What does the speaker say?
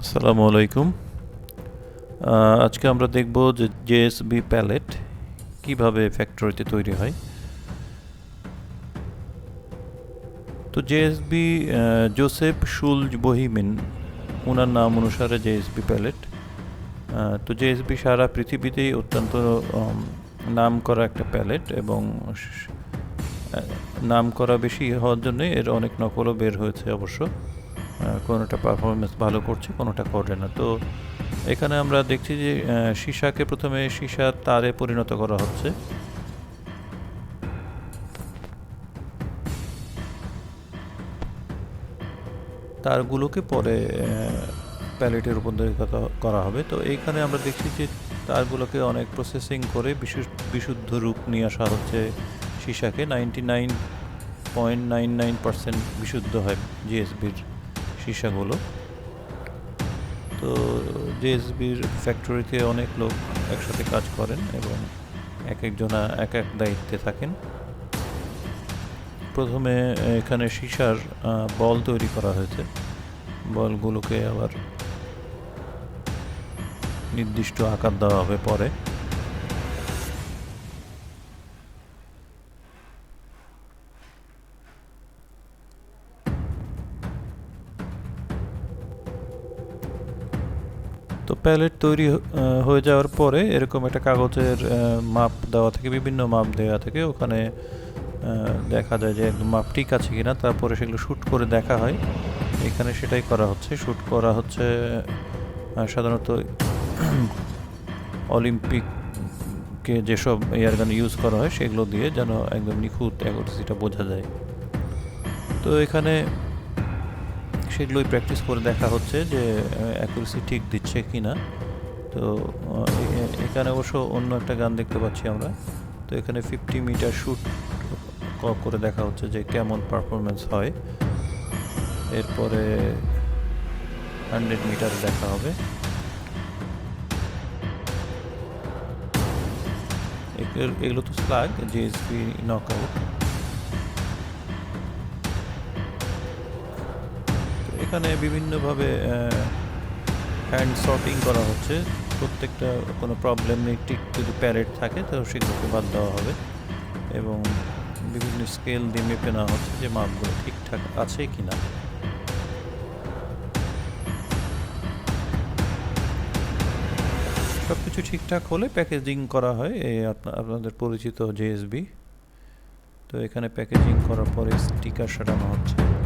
আসসালামু আলাইকুম। আজকে আমরা দেখব যে জেএসবি প্যালেট কীভাবে ফ্যাক্টরিতে তৈরি হয়। তো জেএসবি জোসেফ শুলজ বহিমিন ওনার নাম অনুসারে জেএসবি প্যালেট। তো জেএসবি সারা পৃথিবীতেই অত্যন্ত নাম করা একটা প্যালেট এবং নাম করা বেশি হওয়ার জন্য এর অনেক নকলও বের হয়েছে অবশ্য। কোনোটা পারফরমেন্স ভালো করছে, কোনোটা করে না। তো এখানে আমরা দেখছি যে সীসাকে প্রথমে সীসা তারে পরিণত করা হচ্ছে। তারগুলোকে পরে দিয়ে কথা- করা হবে। তো এইখানে আমরা দেখছি যে, তারগুলোকে অনেক প্রসেসিং করে বিশু- বিশুদ্ধ রূপ নিয়ে আসা হচ্ছে সীসাকে ninety nine point nine nine percent বিশুদ্ধ হয় জিএসবির সীসাগুলো তো জেএসবির ফ্যাক্টরিতে অনেক লোক একসাথে কাজ করেন এবং এক একজনা এক এক দায়িত্বে থাকেন। প্রথমে এখানে সীসার বল তৈরি করা হয়েছে। বলগুলোকে আবার নির্দিষ্ট আকার দেওয়া হবে পরে। তো প্যালেট তৈরি হয়ে যাওয়ার পরে এরকম একটা কাগজের মাপ দেওয়া থেকে, বিভিন্ন মাপ দেওয়া থেকে। ওখানে দেখা যায় যে একদম মাপ ঠিক আছে কি না তারপরে সেগুলো শ্যুট করে দেখা হয়। এখানে সেটাই করা হচ্ছে। শ্যুট করা হচ্ছে সাধারণত অলিম্পিককে যেসব এয়ারগান ইউজ করা হয়, সেগুলো দিয়ে যেন একদম নিখুঁত অ্যাকুরেসিটা বোঝা যায়। তো এখানে সেগুলোই প্র্যাকটিস করে দেখা হচ্ছে যে অ্যাকুরেসি ঠিক দিচ্ছে কি না তো এখানে অবশ্য অন্য একটা গান দেখতে পাচ্ছি আমরা। তো এখানে ফিফটি মিটার শ্যুট করে দেখা হচ্ছে যে কেমন পারফরমেন্স হয়। এরপরে হান্ড্রেড মিটার দেখা হবে। এগুলো- তো স্লাগ জিএসপি নকআউট এখানে বিভিন্নভাবে হ্যান্ড সর্টিং করা হচ্ছে। প্রত্যেকটা কোনো প্রবলেমেটিক যদি প্যারেট থাকে, তো সেগুলোকে বাদ দেওয়া হবে। এবং বিভিন্ন স্কেল দিয়ে মেপে নেওয়া হচ্ছে যে মাপগুলো ঠিকঠাক আছে কি না সব কিছু ঠিকঠাক হলে প্যাকেজিং করা হয় এই আপনা- আপনাদের পরিচিত জেএসবি তো এখানে প্যাকেজিং করার পরে স্টিকার সাজানো হচ্ছে।